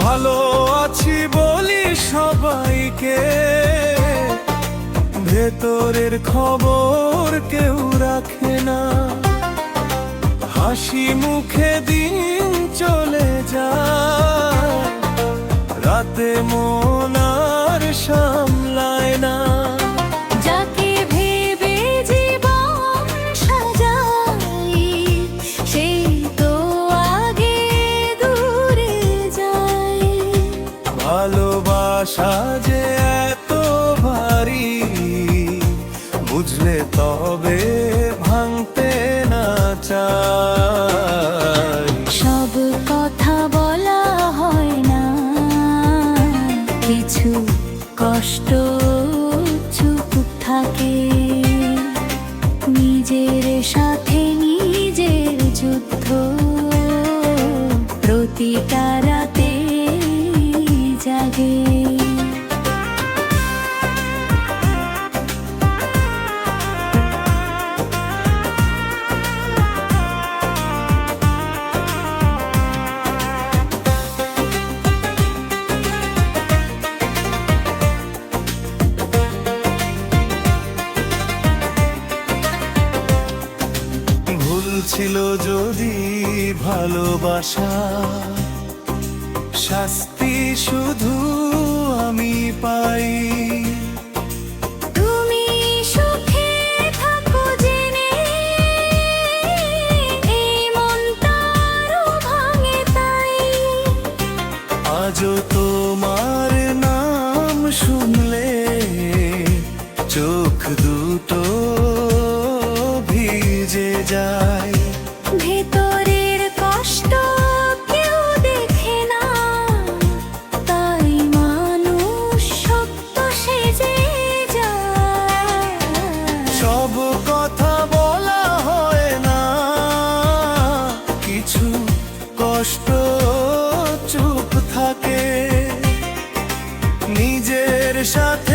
ভালো আছি বলি সবাইকে। ভেতরের খবর কেউ রাখে না। হাসি মুখে দিন চলে যায়। রাতে মন আর ভালোবাসা যে এত ভারী। বুঝলে তবে ভাঙতে না চাই। সব কথা বলা হয় না। কিছু কষ্ট চুপ থাকে। ছিল যদি ভালোবাসা শাস্তি শুধু আমি পাই। আজও তোমার নাম শুনলে চোখ দুটো থাকে নিজের সাথে